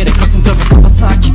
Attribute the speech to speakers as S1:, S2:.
S1: yere kasın tazı kafa sakin.